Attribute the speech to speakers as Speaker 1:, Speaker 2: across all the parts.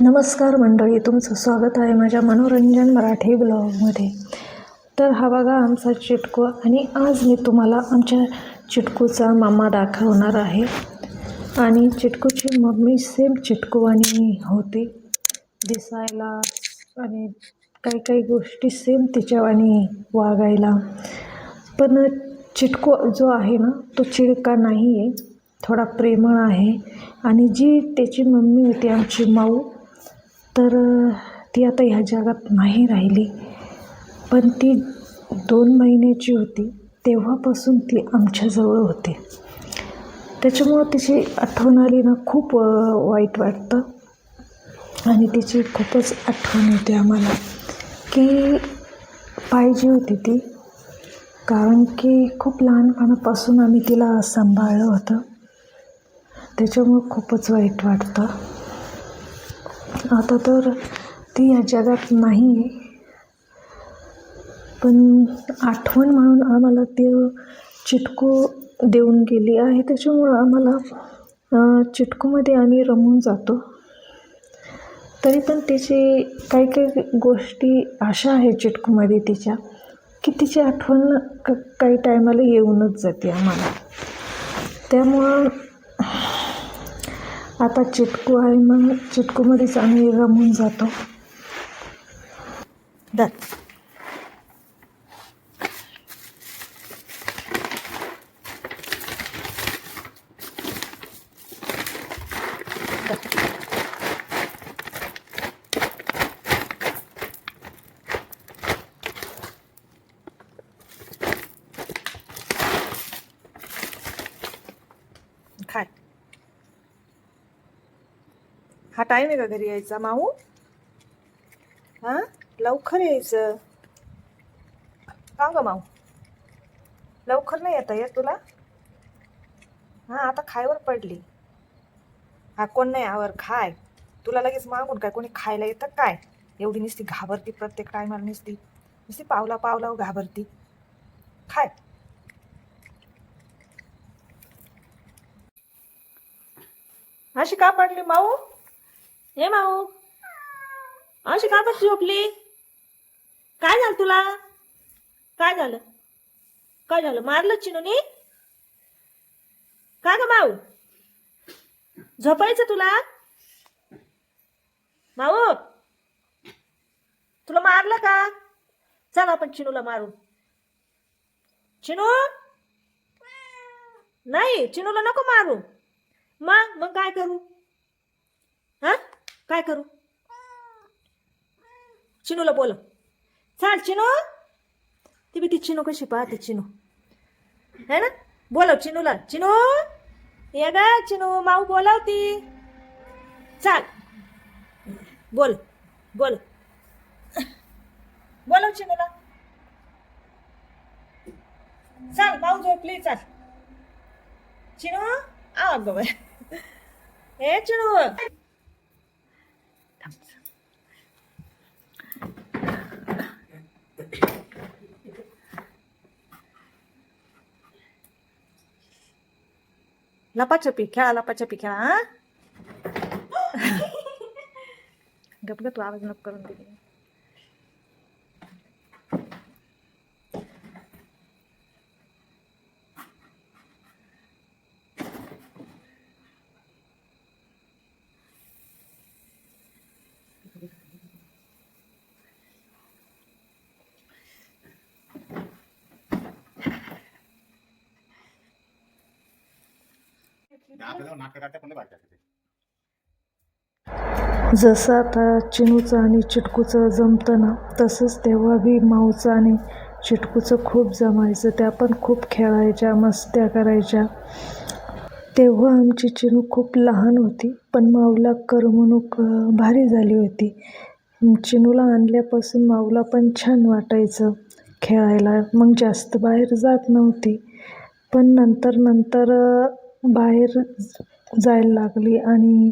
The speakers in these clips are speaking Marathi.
Speaker 1: नमस्कार मंडळी तुमचं स्वागत आहे माझ्या मनोरंजन मराठी ब्लॉगमध्ये. तर हा बघा आमचा चिटकू आणि आज मी तुम्हाला आमच्या चिटकूचा मामा दाखवणार आहे. आणि चिटकूची मम्मी सेम चिटकूवाणी होती. दिसायला आणि काही काही गोष्टी सेम तिच्यावाणी वागायला. पण चिटकू जो आहे ना तो चिडका नाही आहे थोडा प्रेमळ आहे. आणि जी त्याची मम्मी होती आमची माऊ तर ती आता ह्या जगात नाही राहिली. पण ती दोन महिन्याची होती तेव्हापासून ती आमच्याजवळ होती. त्याच्यामुळं तिची आठवण आली ना खूप वाईट वाटतं. आणि तिची खूपच आठवण होती आम्हाला की पाहिजे होती ती. कारण की खूप लहानपणापासून आम्ही तिला सांभाळलं होतं. त्याच्यामुळं खूपच वाईट वाटतं. आता तर ती या जगात नाही आहे पण आठवण म्हणून आम्हाला ते चिटकू देऊन गेली आहे. त्याच्यामुळं आम्हाला चिटकूमध्ये आम्ही रमून जातो. तरी पण तिची काही काही गोष्टी अशा आहे चिटकूमध्ये तिच्या की तिची आठवण क काही टायमाला येऊनच जाते आम्हाला. त्यामुळं आता चिटकू आहे मग चिटकूमध्येच आम्ही रमून जातो. डन
Speaker 2: काय हा टाईम आहे का घरी यायचा माऊ? हा? लवकर यायचं. का ग माऊ. लवकर नाही येता येत तुला? हा आता खायवर पडली. हा कोण नाही आवर खाय. तुला लगेच मागून काय कोणी खायला येतं काय? एवढी नुसती घाबरती प्रत्येक टायमाला नुसती. नुसती पावला पावला घाबरती. खाय. अशी का पडली माऊ? हे माऊ. अशी का बस झोपली? काय झालं तुला? काय झालं? काय झालं? मारलं चिनूनी? का ग माऊ? झोपायचं तुला? माऊ तुला मारलं का? चल आपण चिनूला मारू. चिनू? नाही चिनूला नको मारू. मग मग काय करू? हा? काय करू? चिनूला बोल. चाल चिनू. ती बी ती चिनू कशी पाहते चिनू? है ना? बोलव चिनूला. चिनू? ये ग चिनू माऊ बोलावती. चाल. बोल बोल. बोलव चिनूला. चाल माऊ झोपली चाल. चिनू? आ ग ए हे चिनू. लपाछपी खेळा लपाछपी खेळा हा गप ग तू आवाज नको करून दिली
Speaker 3: आपल्याला नाटक करता पण
Speaker 1: जसं आता चिनूचं आणि चिटकूचं जमतं ना तसंच तेव्हा बी माऊचं आणि चिटकूचं खूप जमायचं. त्या पण खूप खेळायच्या मस्त्या करायच्या. तेव्हा आमची चिनू खूप लहान होती पण माऊला करमणूक भारी झाली होती. चिनूला आणल्यापासून माऊला पण छान वाटायचं खेळायला. मग जास्त बाहेर जात नव्हती. पण नंतर नंतर बाहेर जायला लागली आणि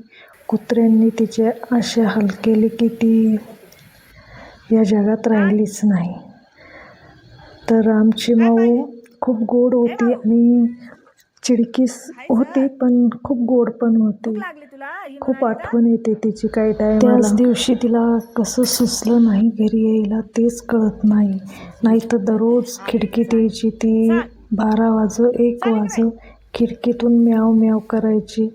Speaker 1: कुत्र्यांनी तिचे असे हाल केले की ती या जगात राहिलीच नाही. तर आमची माऊ खूप गोड होती आणि चिडकीस होती पण खूप गोड पण होती. खूप आठवण येते तिची काही टाईम त्याच दिवशी तिला कसं सुचलं नाही घरी यायला तेच कळत नाही. नाही तर दररोज खिडकीत यायची ती बारा वाजो एक वाजो खिडकीतून म्याव म्याव करायची.